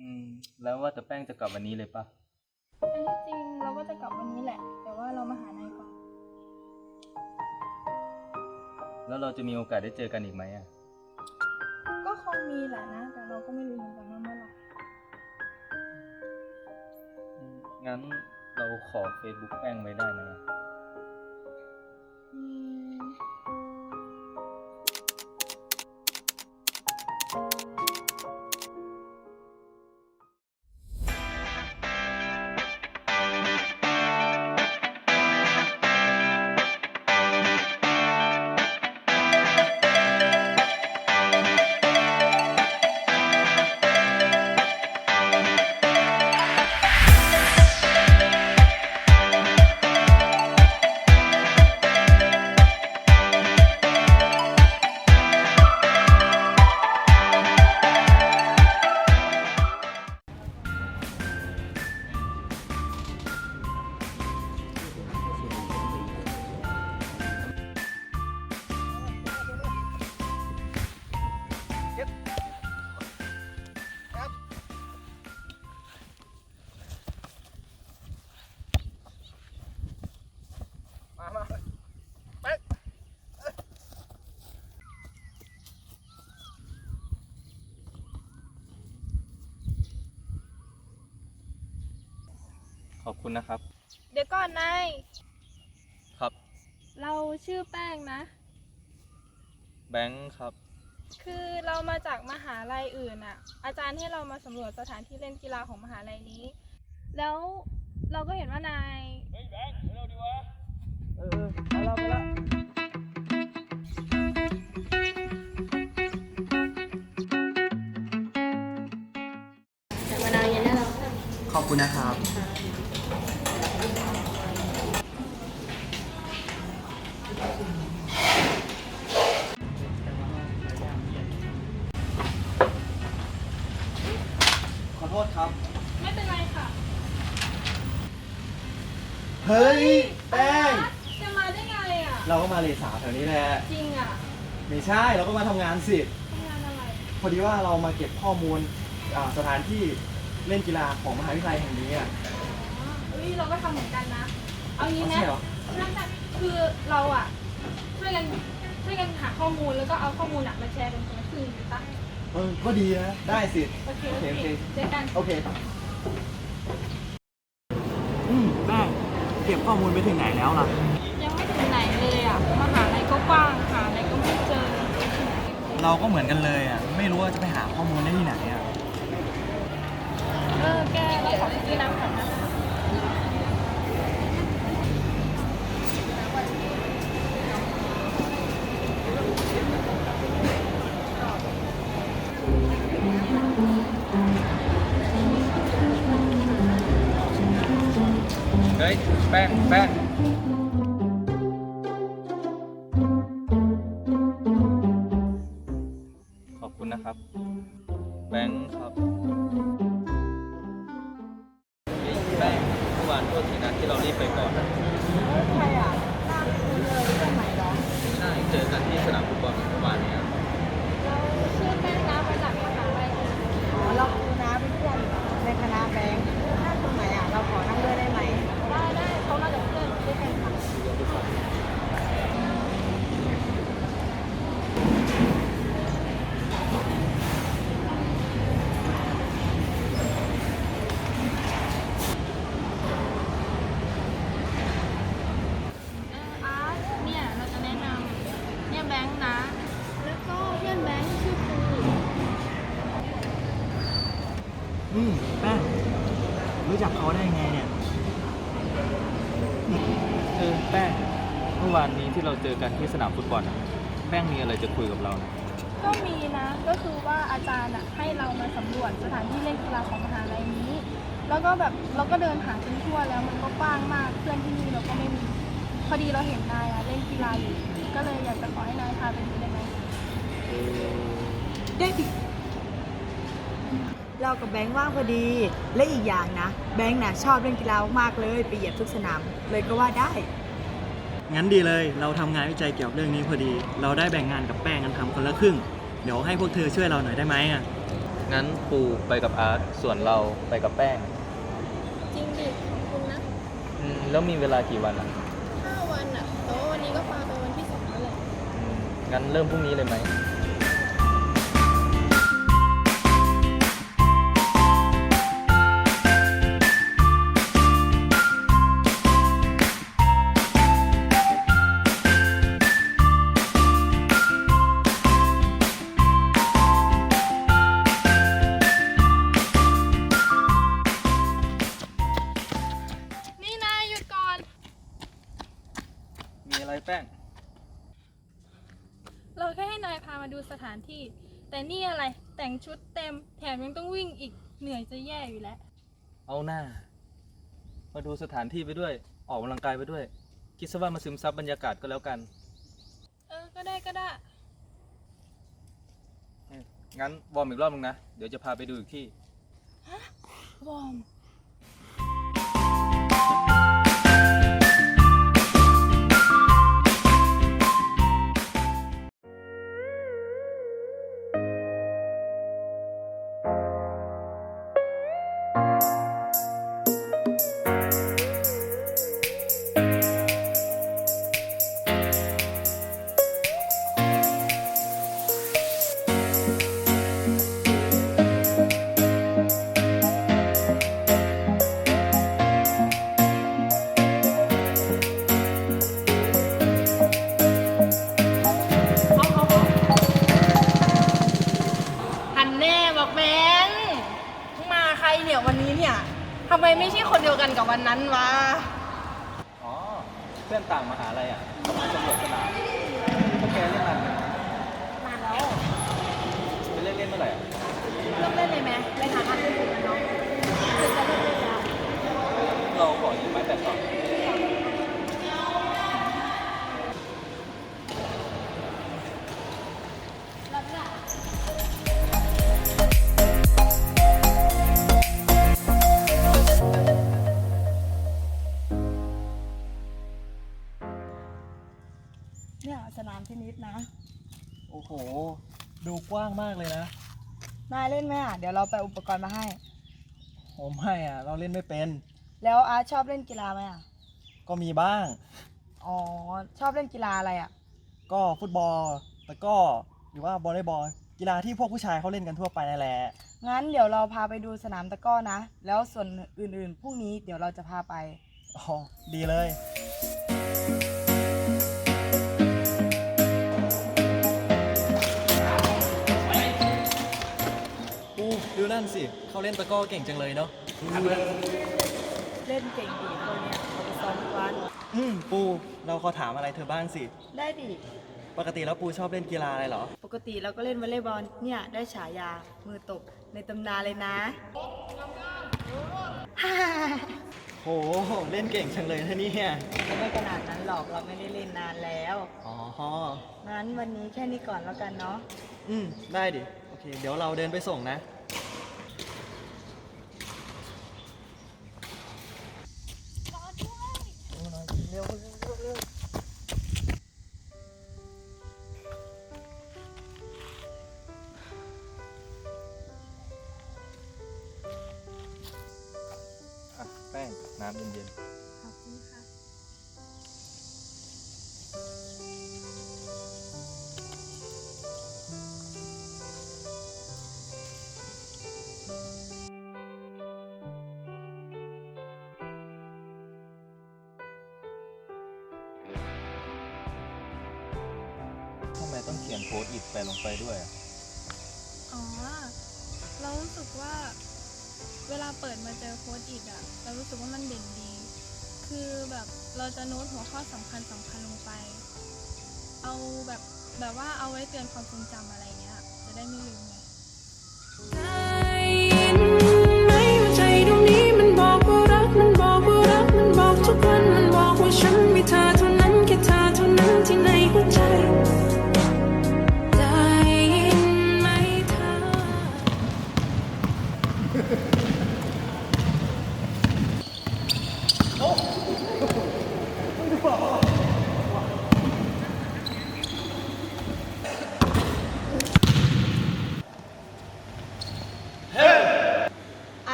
อืม แล้วว่าแต่แป้งจะกลับวันนี้เลยปะอันที่จริงเราก็จะกลับวันนี้แหละ แต่ว่าเรามาหานายก่อน แล้วเราจะมีโอกาสได้เจอกันอีกไหมอะ ก็คงมีแหละนะ แต่เราก็ไม่รู้เหมือนกันว่าเมื่อไหร่อืมงั้นเราขอ Facebook แป้งไว้ได้ไหมอะ ขอบคุณนะครับ เดี๋ยวก่อนนายครับ เราชื่อแป้งนะ แบงค์ครับ คือเรามาจากมหาลัยอื่นอะอาจารย์ให้เรามาสำรวจสถานที่เล่นกีฬาของมหาลัยนี้ แล้วเราก็เห็นว่านายเออไปแล้วไปแล้วจากมะนาวเย็นได้แล้วขอบคุณนะครับ ถวนี้แหละจริงอะไม่ใช่เราก็มาทำงานสิ ทำงานอะไร พอดีว่าเรามาเก็บข้อมูลอ่าสถานที่เล่นกีฬาของมหาวิทยาลัยแห่งนี้อะอ๋อเฮ้ยเราก็ทำเหมือนกันนะ เอางี้ไหมใช่เหรอนั่นน่ะคือเราอะ ช่วยกันช่วยกันหาข้อมูลแล้วก็เอาข้อมูลน่ะมาแชร์กันคนละครึ่งดีปะเออก็ดีนะ ได้สิ โอเค โอเคโอเค เจอกัน โอเคอืมแป้งเก็บข้อมูลไปถึงไหนแล้วล่ะ ยังไม่ถึงไหน เราก็เหมือนกันเลยอะไม่รู้ว่าจะไปหาข้อมูลได้ที่ไหนอะเออแกเราขอไปซื้อน้ำก่อนนะเฮ้ยแป้งแป้ง ครับ แบงค์ครับ ป้งเมื่อวานนี้ที่เราเจอกันที่สนามฟุตบอลอะแป้งมีอะไรจะคุยกับเรานะก็มีนะก็คือว่าอาจารย์อะให้เรามาสำรวจสถานที่เล่นกีฬาของมหาลัยนี้ แล้วก็แบบเราก็เดินหาจนทั่วแล้วมันก็กว้างมากเพื่อนที่นี่เราก็ไม่มี พอดีเราเห็นนายอะเล่นกีฬาอยู่ก็เลยอยากจะขอให้นายพาไปดูได้ไหมได้ดิเรากับแบงค์ว่างพอดี และอีกอย่างนะ แบงค์น่ะชอบเล่นกีฬามากๆเลย ไปเหยียบทุกสนามเลยก็ว่าได้ งั้นดีเลย เราทำงานวิจัยเกี่ยวกับเรื่องนี้พอดี เราได้แบ่งงานกับแป้งกันทำคนละครึ่ง เดี๋ยวให้พวกเธอช่วยเราหน่อยได้ไหมอะ งั้นปูไปกับอาร์ต ส่วนเราไปกับแป้ง จริงดิขอบคุณนะอืมแล้วมีเวลากี่วันอะห้าวันอะแต่ว่าวันนี้ก็ปาไปวันที่สองแล้วแหละอืมงั้นเริ่มพรุ่งนี้เลยไหม อยจะแย่อยู่แล้ว เอาหน้า มาดูสถานที่ไปด้วย ออกกำลังกายไปด้วย คิดซะว่ามาซึมซับบรรยากาศก็แล้วกัน เออ ก็ได้ก็ได้อืมงั้นวอร์มอีกรอบนึงนะ เดี๋ยวจะพาไปดูอีกที่ วอร์ม ทำไมไม่ใช่คนเดียวกันกับวันนั้นวะ อ๋อ เพื่อนต่างมหาลัยอะเขามาสำรวจสนามพวกแกเล่นนานไหมนานแล้วไปเล่นเล่นเมื่อไหร่อะเริ่มเล่นเลยไหมไปหาอันอื่นกันเนาะคือจะเริ่มเล่นแล้วเราขอยืมไม้แบตก่อน โอ้โห ดูกว้างมากเลยนะ นายเล่นไหมอะ เดี๋ยวเราไปอุปกรณ์มาให้ ผมให้อะ เราเล่นไม่เป็น แล้วอาร์ตชอบเล่นกีฬาไหมอะ ก็มีบ้าง อ๋อ ชอบเล่นกีฬาอะไรอะ ก็ฟุตบอลตะกร้อหรือว่าบอลเลย์บอลกีฬาที่พวกผู้ชายเขาเล่นกันทั่วไปนั่นแหละ งั้นเดี๋ยวเราพาไปดูสนามตะกร้อนะ แล้วส่วนอื่นๆพรุ่งนี้เดี๋ยวเราจะพาไป อ๋อ ดีเลย ดูนั่นสิ เขาเล่นตะกร้อเก่งจังเลยเนาะ เล่นเก่งดีคนเนี้ยเราไปซ้อมทุกวันอืมปู เราขอถามอะไรเธอบ้างสิ ได้ดิ ปกติแล้วปูชอบเล่นกีฬาอะไรเหรอ ปกติเราก็เล่นวอลเลย์บอล เนี่ยได้ฉายา มือตบในตำนานเลยนะ โห เล่นเก่งจังเลยนะเนี่ยไม่ขนาดนั้นหรอกเราไม่ได้เล่นนานแล้ว อ๋องั้นวันนี้แค่นี้ก่อนแล้วกันเนาะ อืม ได้ดิ โอเค เดี๋ยวเราเดินไปส่งนะอะ น้ำเย็นขอบคุณค่ะๆทำไมต้องเขียนโพสต์อิดไปลงไปด้วยอะ อ๋อ เรารู้สึกว่า เวลาเปิดมาเจอโค้ดอิดอะเรารู้สึกว่ามันเด่นดี คือแบบเราจะโน้ตหัวข้อสำคัญสำคัญลงไป เอาแบบแบบว่าเอาไว้เตือนความทรงจำอะไรเงี้ย จะได้ไม่ลืม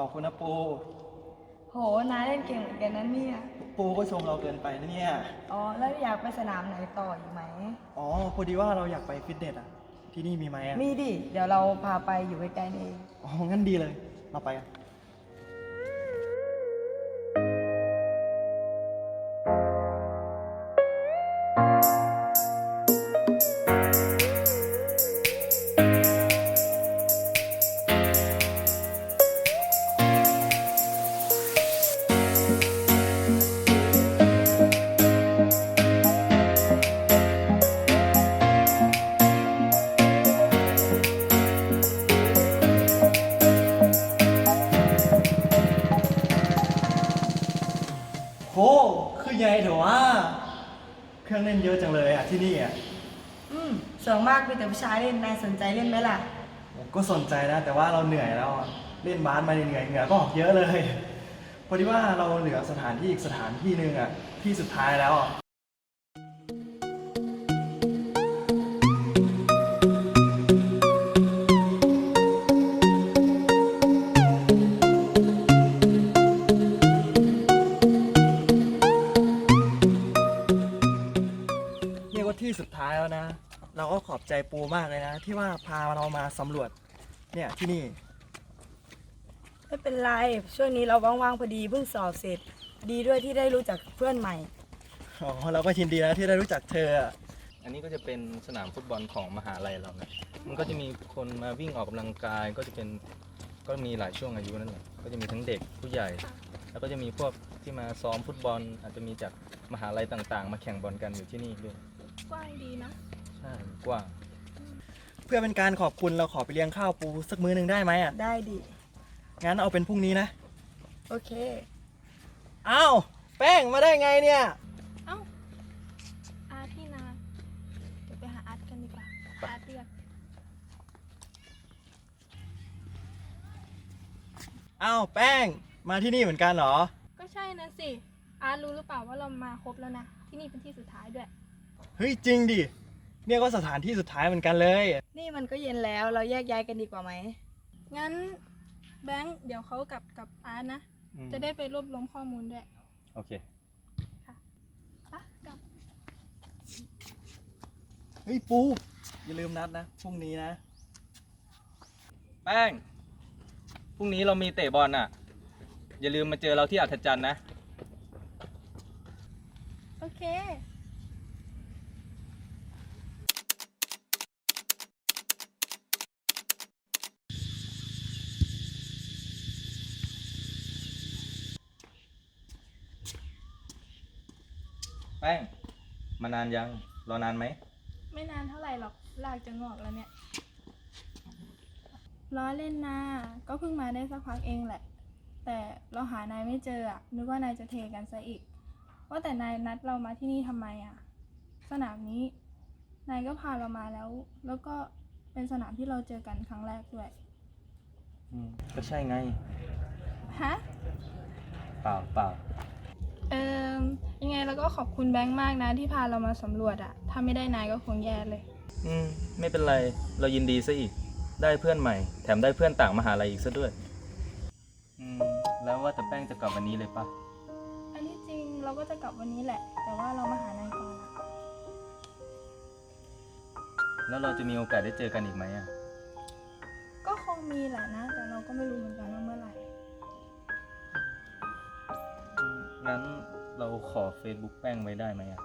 อบคุณนะปู โหนาเล่นเก่งเหมือนกันนะเนี่ย ปูก็ชมเราเกินไปนะเนี่ย อ๋อ แล้วอยากไปสนามไหนต่ออีกไหม อ๋อ พอดีว่าเราอยากไปฟิตเนสอะ ที่นี่มีไหมอะ มีดิ เดี๋ยวเราพาไปอยู่ใกล้ๆนี่เอง อ๋อ งั้นดีเลย เราไปกัน รื่องเล่นเยอะจังเลยอะที่นี่อะอืมส่วนมากมีแต่ผู้ชายเล่นนายสนใจเล่นไหมล่ะ ผมก็สนใจนะแต่ว่าเราเหนื่อยแล้วอะเล่นบาสมาเหนื่อยเหงื่อก็ออกเยอะเลยพอดีว่าเราเหลือสถานที่อีกสถานที่หนึ่งอะที่สุดท้ายแล้วอะ ปูมากเลยนะ ที่ว่าพาเรามาสำรวจ เนี่ยที่นี่ ไม่เป็นไร ช่วงนี้เราว่างๆพอดีเพิ่งสอบเสร็จ ดีด้วยที่ได้รู้จักเพื่อนใหม่ อ๋อเราก็ยินดีนะที่ได้รู้จักเธออะอันนี้ก็จะเป็นสนามฟุตบอลของมหาลัยเรานะ มันก็จะมีคนมาวิ่งออกกำลังกาย ก็จะเป็น ก็มีหลายช่วงอายุนั่นแหละก็จะมีทั้งเด็กผู้ใหญ่ แล้วก็จะมีพวกที่มาซ้อมฟุตบอล อาจจะมีจากมหาลัยต่างๆ มาแข่งบอลกันอยู่ที่นี่ด้วย กว้างดีนะ ใช่กว้าง เพื่อเป็นการขอบคุณเราขอไปเลี้ยงข้าวปูสักมื้อหนึ่งได้ไหมอะ ได้ดิ งั้นเอาเป็นพรุ่งนี้นะ โอเค อ้าว แป้งมาได้ไงเนี่ย เอ้า อาร์ตที่นาเดี๋ยวไปหาอาร์ตกันดีกว่า อาร์ตเรียก อ้าวแป้งมาที่นี่เหมือนกันเหรอ ก็ใช่นะสิ อาร์ตรู้หรือเปล่าว่าเรามาครบแล้วนะ ที่นี่เป็นที่สุดท้ายด้วย เฮ้ยจริงดิ เนี่ยก็สถานที่สุดท้ายเหมือนกันเลย นี่มันก็เย็นแล้วเราแยกย้ายกันดีกว่าไหม งั้นแบงค์เดี๋ยวเขากลับกับอาร์ตนะ อืม จะได้ไปรวบรวมข้อมูลด้วยโอเค ไปะกลับเฮ้ย ปู อย่าลืมนัดนะ พรุ่งนี้นะ แป้ง พรุ่งนี้เรามีเตะบอลอะ อย่าลืมมาเจอเราที่อัธจันทร์นะ โอเค ป้ง มานานยัง รอนานไหม ไม่นานเท่าไหร่หรอกลากจะงอกแล้วเนี่ย ล้อเล่นนา ก็เพิ่งมาได้สักพักเองแหละ แต่เราหานายไม่เจออะนึกว่านายจะเทกันซะอีก ว่าแต่นายนัดเรามาที่นี่ทำไมอะสนามนี้ นายก็พาเรามาแล้ว แล้วก็เป็นสนามที่เราเจอกันครั้งแรกด้วย อืม ก็ใช่ไง ฮะ เปล่าเปล่า เอ่ม ยังไงเราก็ขอบคุณแบงค์มากนะที่พาเรามาสำรวจอะถ้าไม่ได้นายก็คงแย่เลย อืม ไม่เป็นไร เรายินดีซะอีก ได้เพื่อนใหม่ แถมได้เพื่อนต่างมหาลัยอีกซะด้วย อืม แล้วว่าแต่แป้งจะกลับวันนี้เลยปะอันที่จริงเราก็จะกลับวันนี้แหละ แต่ว่าเรามาหานายก่อนอะแล้วเราจะมีโอกาสได้เจอกันอีกไหมอะ ก็คงมีแหละนะ แต่เราก็ไม่รู้เหมือนกันว่าเมื่อไหร่ งั้น เราขอ Facebook แป้งไว้ได้ไหมอะ